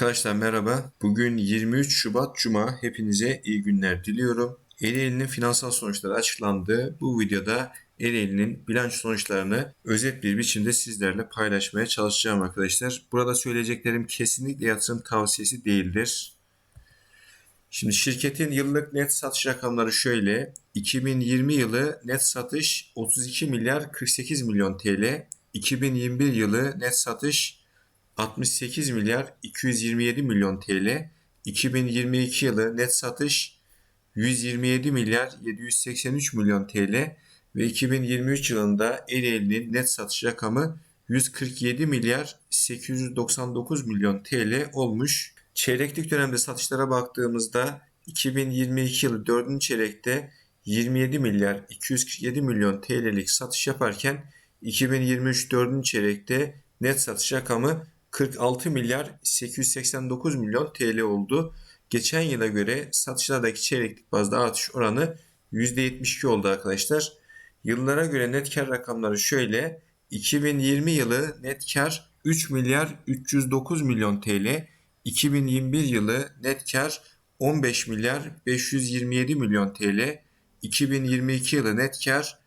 Arkadaşlar merhaba. Bugün 23 Şubat Cuma. Hepinize iyi günler diliyorum. Ereğli'nin finansal sonuçları açıklandı. Bu videoda Ereğli'nin bilanço sonuçlarını özet bir biçimde sizlerle paylaşmaya çalışacağım arkadaşlar. Burada söyleyeceklerim kesinlikle yatırım tavsiyesi değildir. Şimdi şirketin yıllık net satış rakamları şöyle. 2020 yılı net satış 32 milyar 48 milyon TL. 2021 yılı net satış 68 milyar 227 milyon TL. 2022 yılı net satış 127 milyar 783 milyon TL ve 2023 yılında Ereğli'nin net satış rakamı 147 milyar 899 milyon TL olmuş. Çeyreklik dönemde satışlara baktığımızda 2022 yılı 4. çeyrekte 27 milyar 247 milyon TL'lik satış yaparken 2023 4. çeyrekte net satış rakamı 46 milyar 889 milyon TL oldu. Geçen yıla göre satışlardaki çeyreklik bazda artış oranı %72 oldu arkadaşlar. Yıllara göre net kar rakamları şöyle. 2020 yılı net kar 3 milyar 309 milyon TL. 2021 yılı net kar 15 milyar 527 milyon TL. 2022 yılı net kar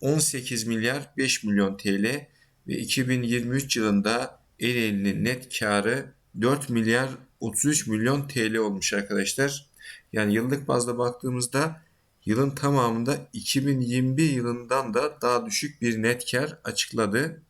18 milyar 5 milyon TL ve 2023 yılında Ereğli'nin net karı 4 milyar 33 milyon TL olmuş arkadaşlar. Yani yıllık bazda baktığımızda yılın tamamında 2021 yılından da daha düşük bir net kar açıkladı.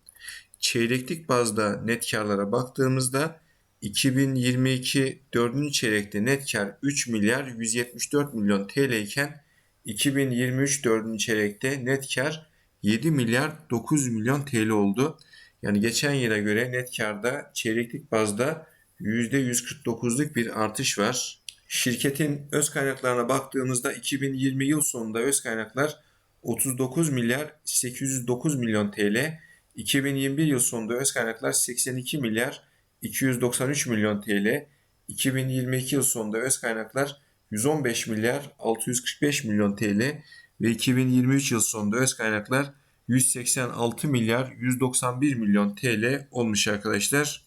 Çeyreklik bazda net karlara baktığımızda 2022 4. çeyrekte net kar 3 milyar 174 milyon TL iken 2023 4. çeyrekte net kar 7 milyar 900 milyon TL oldu. Yani geçen yıla göre net karda çeyreklik bazda %149'luk bir artış var. Şirketin öz kaynaklarına baktığımızda 2020 yıl sonunda öz kaynaklar 39 milyar 809 milyon TL, 2021 yıl sonunda öz kaynaklar 82 milyar 293 milyon TL, 2022 yıl sonunda öz kaynaklar 115 milyar 645 milyon TL ve 2023 yıl sonunda öz kaynaklar 186 milyar 191 milyon TL olmuş arkadaşlar.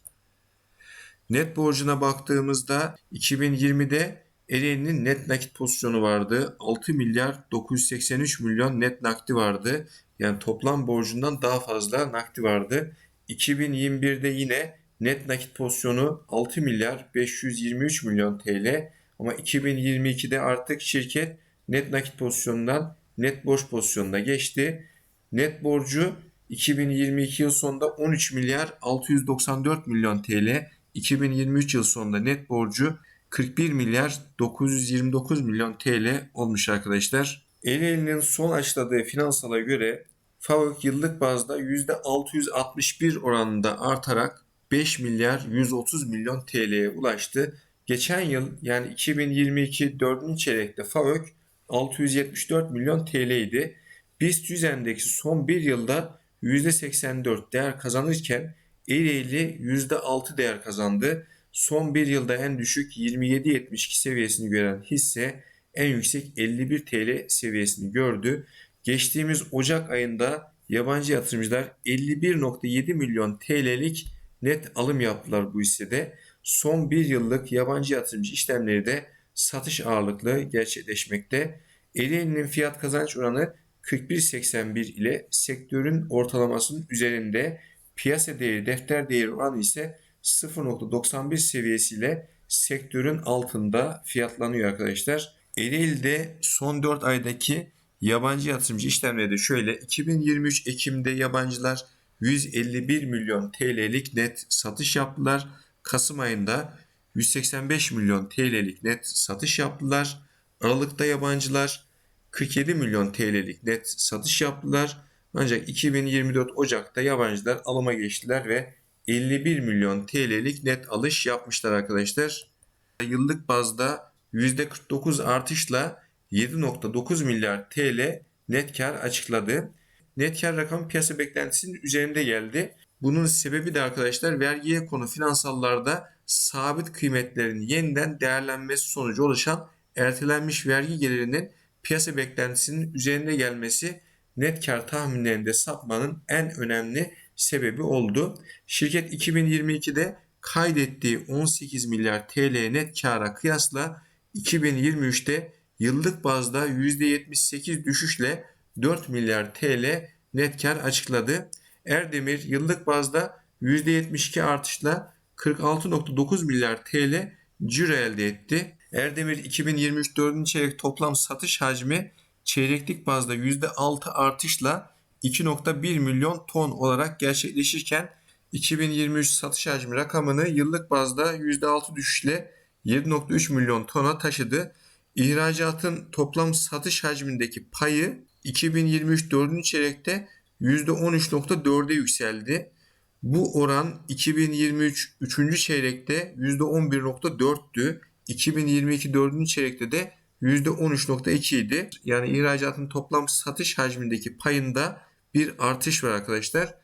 Net borcuna baktığımızda 2020'de Ereğli'nin net nakit pozisyonu vardı. 6 milyar 983 milyon net nakdi vardı. Yani toplam borcundan daha fazla nakdi vardı. 2021'de yine net nakit pozisyonu 6 milyar 523 milyon TL. Ama 2022'de artık şirket net nakit pozisyonundan net borç pozisyonuna geçti. Net borcu 2022 yıl sonunda 13 milyar 694 milyon TL. 2023 yıl sonunda net borcu 41 milyar 929 milyon TL olmuş arkadaşlar. Ereğli'nin son açıkladığı finansala göre FAVÖK yıllık bazda %661 oranında artarak 5 milyar 130 milyon TL'ye ulaştı. Geçen yıl yani 2022 4. çeyrekte FAVÖK 674 milyon TL idi. BIST 100 endeksi son bir yılda %84 değer kazanırken Ereğli %6 değer kazandı. Son bir yılda en düşük 27.72 seviyesini gören hisse en yüksek 51 TL seviyesini gördü. Geçtiğimiz Ocak ayında yabancı yatırımcılar 51.7 milyon TL'lik net alım yaptılar bu hissede. Son bir yıllık yabancı yatırımcı işlemleri de satış ağırlıklı gerçekleşmekte. Ereğli'nin fiyat kazanç oranı 41.81 ile sektörün ortalamasının üzerinde piyasa değeri defter değeri oranı ise 0.91 seviyesiyle sektörün altında fiyatlanıyor arkadaşlar. Ereğli'de son 4 aydaki yabancı yatırımcı işlemleri de şöyle 2023 Ekim'de yabancılar 151 milyon TL'lik net satış yaptılar. Kasım ayında 185 milyon TL'lik net satış yaptılar. Aralıkta yabancılar 47 milyon TL'lik net satış yaptılar. Ancak 2024 Ocak'ta yabancılar alıma geçtiler ve 51 milyon TL'lik net alış yapmışlar arkadaşlar. Yıllık bazda %49 artışla 7.9 milyar TL net kar açıkladı. Net kar rakamı piyasa beklentisinin üzerinde geldi. Bunun sebebi de arkadaşlar vergiye konu finansallarda sabit kıymetlerin yeniden değerlenmesi sonucu oluşan ertelenmiş vergi gelirinin piyasa beklentisinin üzerinde gelmesi net kar tahminlerinde sapmanın en önemli sebebi oldu. Şirket 2022'de kaydettiği 18 milyar TL net kara kıyasla 2023'te yıllık bazda %78 düşüşle 4 milyar TL net kar açıkladı. Erdemir yıllık bazda %72 artışla 46.9 milyar TL ciro elde etti. Erdemir 2023 4. çeyrek toplam satış hacmi çeyreklik bazda %6 artışla 2.1 milyon ton olarak gerçekleşirken 2023 satış hacmi rakamını yıllık bazda %6 düşüşle 7.3 milyon tona taşıdı. İhracatın toplam satış hacmindeki payı 2023 4. çeyrekte %13.4'e yükseldi. Bu oran 2023 3. çeyrekte %11.4'tü. 2022 4. çeyrekte de %13.2 idi. Yani ihracatın toplam satış hacmindeki payında bir artış var arkadaşlar.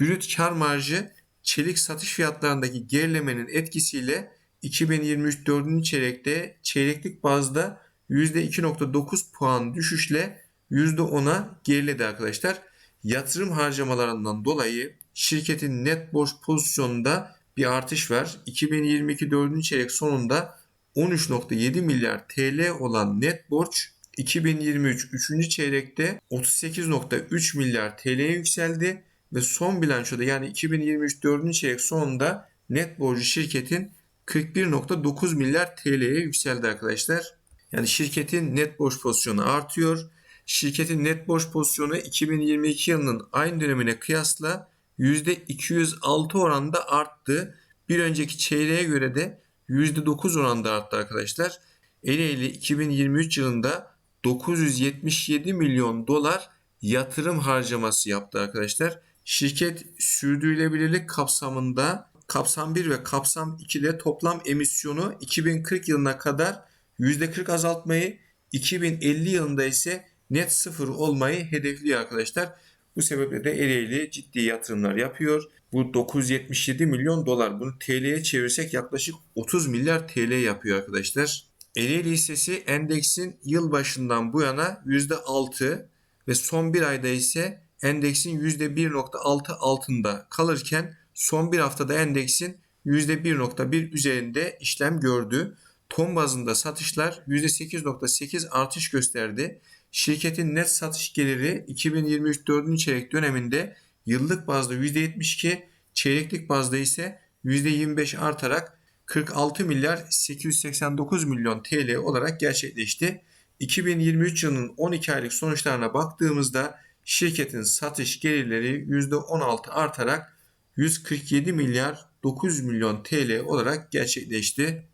Brüt kar marjı çelik satış fiyatlarındaki gerilemenin etkisiyle 2023 4. çeyrekte çeyreklik bazda %2.9 puan düşüşle %10'a geriledi arkadaşlar. Yatırım harcamalarından dolayı şirketin net borç pozisyonunda bir artış var. 2022 4. çeyrek sonunda 13.7 milyar TL olan net borç 2023 3. çeyrekte 38.3 milyar TL'ye yükseldi ve son bilançoda yani 2023 4. çeyrek sonunda net borcu şirketin 41.9 milyar TL'ye yükseldi arkadaşlar. Yani şirketin net borç pozisyonu artıyor. Şirketin net borç pozisyonu 2022 yılının aynı dönemine kıyasla %206 oranda arttı. Bir önceki çeyreğe göre de %9 oranda arttı arkadaşlar. Ereğli 2023 yılında 977 milyon dolar yatırım harcaması yaptı arkadaşlar. Şirket sürdürülebilirlik kapsamında kapsam 1 ve kapsam 2'de toplam emisyonu 2040 yılına kadar %40 azaltmayı, 2050 yılında ise net sıfır olmayı hedefliyor arkadaşlar. Bu sebeple de Ereğli ciddi yatırımlar yapıyor. Bu 977 milyon dolar. Bunu TL'ye çevirsek yaklaşık 30 milyar TL yapıyor arkadaşlar. Ereğli hissesi endeksin yıl başından bu yana %6 ve son bir ayda ise endeksin %1.6 altında kalırken son bir haftada endeksin %1.1 üzerinde işlem gördü. Ton bazında satışlar %8.8 artış gösterdi. Şirketin net satış geliri 2023 4. çeyrek döneminde yıllık bazda %72, çeyreklik bazda ise %25 artarak 46 milyar 889 milyon TL olarak gerçekleşti. 2023 yılının 12 aylık sonuçlarına baktığımızda şirketin satış gelirleri %16 artarak 147 milyar 900 milyon TL olarak gerçekleşti.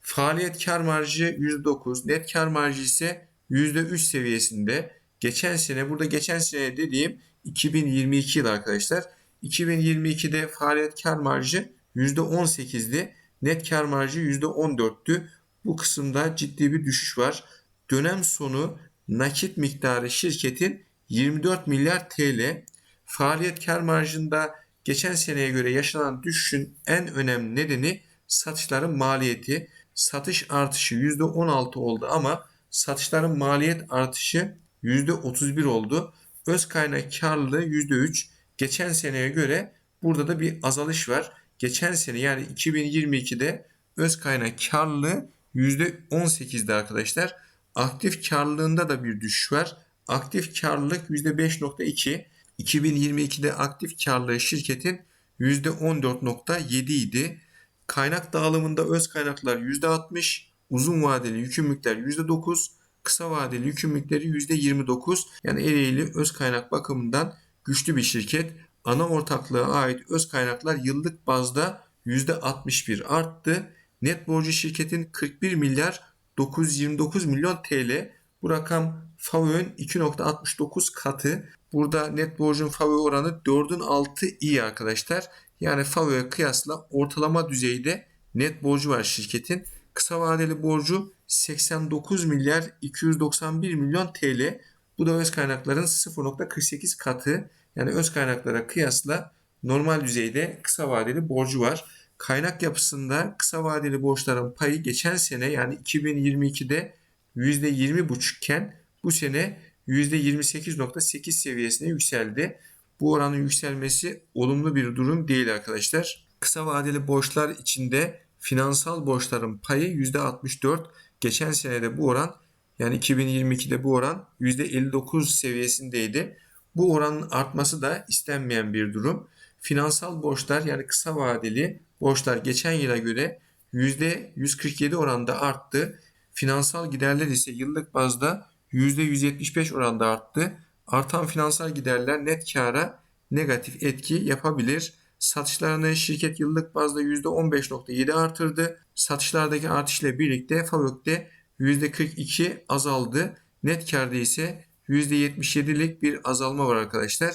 Faaliyet kar marjı %9, net kar marjı ise %3 seviyesinde. Geçen sene burada geçen sene dediğim 2022 yıl arkadaşlar. 2022'de faaliyet kar marjı %18'di. Net kar marjı %14'tü. Bu kısımda ciddi bir düşüş var. Dönem sonu nakit miktarı şirketin 24 milyar TL. Faaliyet kar marjında geçen seneye göre yaşanan düşüşün en önemli nedeni satışların maliyeti. Satış artışı %16 oldu ama satışların maliyet artışı %31 oldu. Öz kaynak karlılığı %3. Geçen seneye göre burada da bir azalış var. Geçen sene yani 2022'de öz kaynak karlılığı %18'di arkadaşlar. Aktif karlılığında da bir düşüş var. Aktif karlılık %5.2. 2022'de aktif karlılığı şirketin %14.7 idi. Kaynak dağılımında öz kaynaklar %60, uzun vadeli yükümlülükler %9, kısa vadeli yükümlülükleri %29. Yani Ereğli öz kaynak bakımından güçlü bir şirket. Ana ortaklığa ait öz kaynaklar yıllık bazda %61 arttı. Net borcu şirketin 41 milyar 929 milyon TL. Bu rakam FAVÖ'nün 2.69 katı. Burada net borcun FAVÖ oranı 4'ün altı iyi arkadaşlar. Yani FAVÖ'ye kıyasla ortalama düzeyde net borcu var şirketin. Kısa vadeli borcu 89 milyar 291 milyon TL. Bu da öz kaynakların 0.48 katı. Yani öz kaynaklara kıyasla normal düzeyde kısa vadeli borcu var. Kaynak yapısında kısa vadeli borçların payı geçen sene yani 2022'de %20,5 iken bu sene %28.8 seviyesine yükseldi. Bu oranın yükselmesi olumlu bir durum değil arkadaşlar. Kısa vadeli borçlar içinde finansal borçların payı %64. Geçen senede bu oran yani 2022'de bu oran %59 seviyesindeydi. Bu oranın artması da istenmeyen bir durum. Finansal borçlar yani kısa vadeli borçlar geçen yıla göre %147 oranda arttı. Finansal giderler ise yıllık bazda %175 oranda arttı. Artan finansal giderler net kara negatif etki yapabilir. Satışlarını şirket yıllık bazda %15.7 artırdı. Satışlardaki artış ile birlikte FAVÖK'te %42 azaldı. Net karda ise %77'lik bir azalma var arkadaşlar.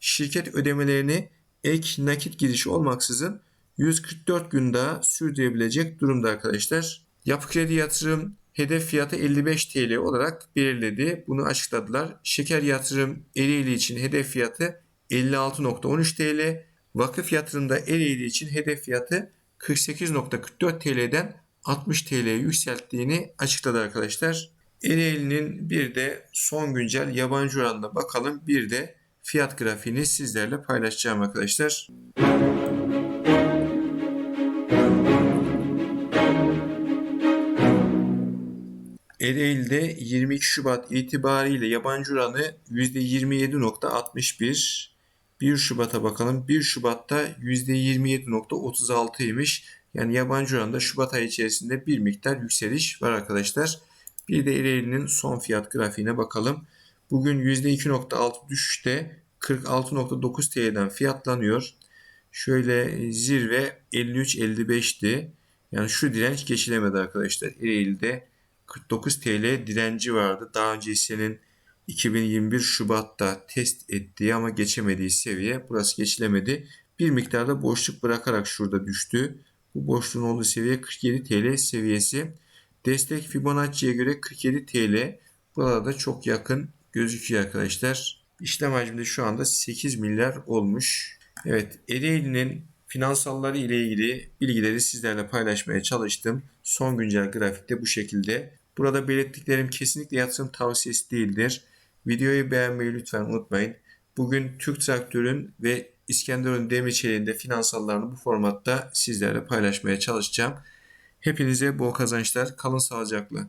Şirket ödemelerini ek nakit girişi olmaksızın 144 gün daha sürdürebilecek durumda arkadaşlar. Yapı Kredi Yatırım hedef fiyatı 55 TL olarak belirledi. Bunu açıkladılar. Şeker Yatırım Ereğli için hedef fiyatı 56.13 TL. Vakıf Yatırım'da Ereğli için hedef fiyatı 48.44 TL'den 60 TL'ye yükselttiğini açıkladı arkadaşlar. Ereğli'nin bir de son güncel yabancı oranına bakalım. Bir de fiyat grafiğini sizlerle paylaşacağım arkadaşlar. Ereğli'de 22 Şubat itibariyle yabancı oranı %27.61. 1 Şubat'a bakalım. 1 Şubat'ta %27.36'ymış. Yani yabancı oranda Şubat ayı içerisinde bir miktar yükseliş var arkadaşlar. Bir de Ereğli'nin son fiyat grafiğine bakalım. Bugün %2.6 düşüşte 46.9 TL'den fiyatlanıyor. Şöyle zirve 53.55'ti. Yani şu direnç geçilemedi arkadaşlar. Ereğli'de 49 TL direnci vardı. Daha önce hissenin 2021 Şubat'ta test ettiği ama geçemediği seviye burası geçilemedi. Bir miktarda boşluk bırakarak şurada düştü. Bu boşluğun olduğu seviye 47 TL seviyesi. Destek Fibonacci'ye göre 47 TL. Burada da çok yakın gözüküyor arkadaşlar. İşlem hacmi de şu anda 8 milyar olmuş. Evet Ereğli'nin finansalları ile ilgili bilgileri sizlerle paylaşmaya çalıştım. Son güncel grafikte bu şekilde. Burada belirttiklerim kesinlikle yatırım tavsiyesi değildir. Videoyu beğenmeyi lütfen unutmayın. Bugün Türk Traktör'ün ve İskenderun Demirçeli'nin de finansallarını bu formatta sizlerle paylaşmaya çalışacağım. Hepinize bol kazançlar. Kalın sağlıcakla.